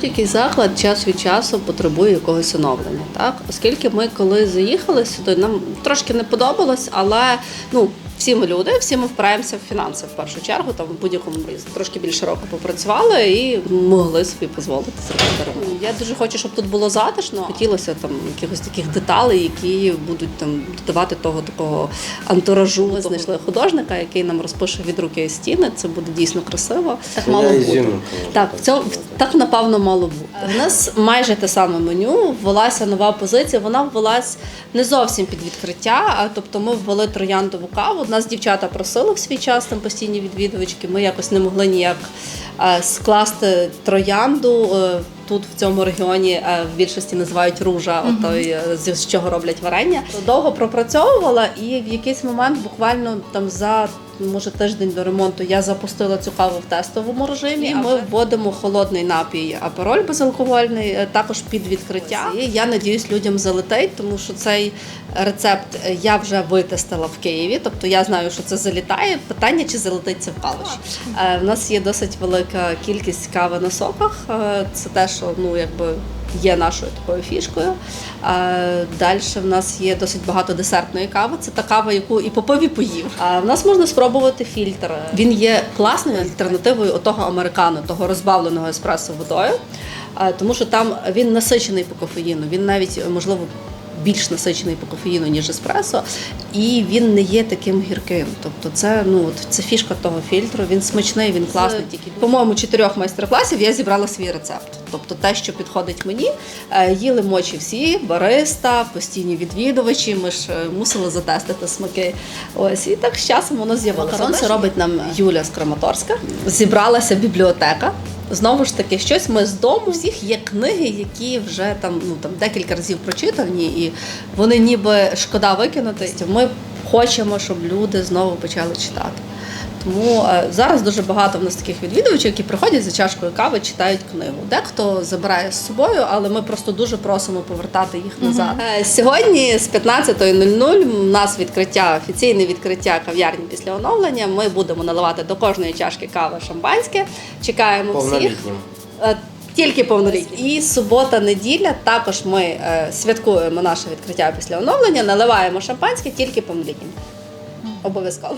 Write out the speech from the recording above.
Будь-який заклад час від часу потребує якогось оновлення. Так, оскільки ми коли заїхали сюди, нам трошки не подобалось, але ну. Всі ми люди, всі ми впираємося в фінанси в першу чергу. Там в будь-якому разі трошки більше року попрацювали і могли собі дозволити зробити ремонт. Я дуже хочу, щоб тут було затишно. Хотілося там якихось таких деталей, які будуть там додавати того такого антуражу. Ми знайшли художника, який нам розпише від руки стіни. Це буде дійсно красиво. Так мало бути. Так, цьому так напевно мало бути. У нас майже те саме меню. Ввелася нова позиція. Вона ввелась не зовсім під відкриття. А тобто ми ввели трояндову каву. Нас дівчата просили в свій час там постійні відвідувачки. Ми якось не могли ніяк е, скласти троянду. е, Тут в цьому регіоні е, в більшості називають ружа, той е, з з чого роблять варення. Довго пропрацьовувала, і в якийсь момент, буквально там за може тиждень до ремонту, я запустила цю каву в тестовому режимі. І ми вводимо холодний напій апероль безалкогольний, е, також під відкриття. І я надіюсь, людям залетить, тому що цей рецепт е, я вже витестила в Києві. Тобто я знаю, що це залітає. Питання, чи залетить це в калуші. Е, В нас є досить велика кількість кави на соках. Е, Це те, що ну якби. Є нашою такою фішкою. Далі в нас є досить багато десертної кави. Це та кава, яку і попив, і поїв. А в нас можна спробувати фільтр. Він є класною альтернативою того американо, того розбавленого еспресо водою, тому що там він насичений по кофеїну. Він навіть можливо. Більш насичений по кофеїну, ніж еспресо, і він не є таким гірким. Тобто, це ну це фішка того фільтру. Він смачний, він класний. Тільки по-моєму, чотирьох майстер-класів я зібрала свій рецепт. Тобто, те, що підходить мені, Е, їли мочі всі, бариста, постійні відвідувачі. Ми ж е, мусили затестити смаки. Ось і так з часом воно з'явилося. Це робить нам Юля з Краматорська. Зібралася бібліотека. Знову ж таки, щось ми з дому. Всіх є книги, які вже там ну там декілька разів прочитані, і вони ніби шкода викинути. Ми хочемо, щоб люди знову почали читати. Тому е, зараз дуже багато в нас таких відвідувачів, які приходять за чашкою кави, читають книгу. Дехто забирає з собою, але ми просто дуже просимо повертати їх назад. Е, Сьогодні з 15.00 у нас відкриття, офіційне відкриття кав'ярні після оновлення. Ми будемо наливати до кожної чашки кави шампанське. Чекаємо всіх. Е, Тільки повнолітні. І субота, неділя також ми е, святкуємо наше відкриття після оновлення, наливаємо шампанське тільки повнолітнім. Обов'язково.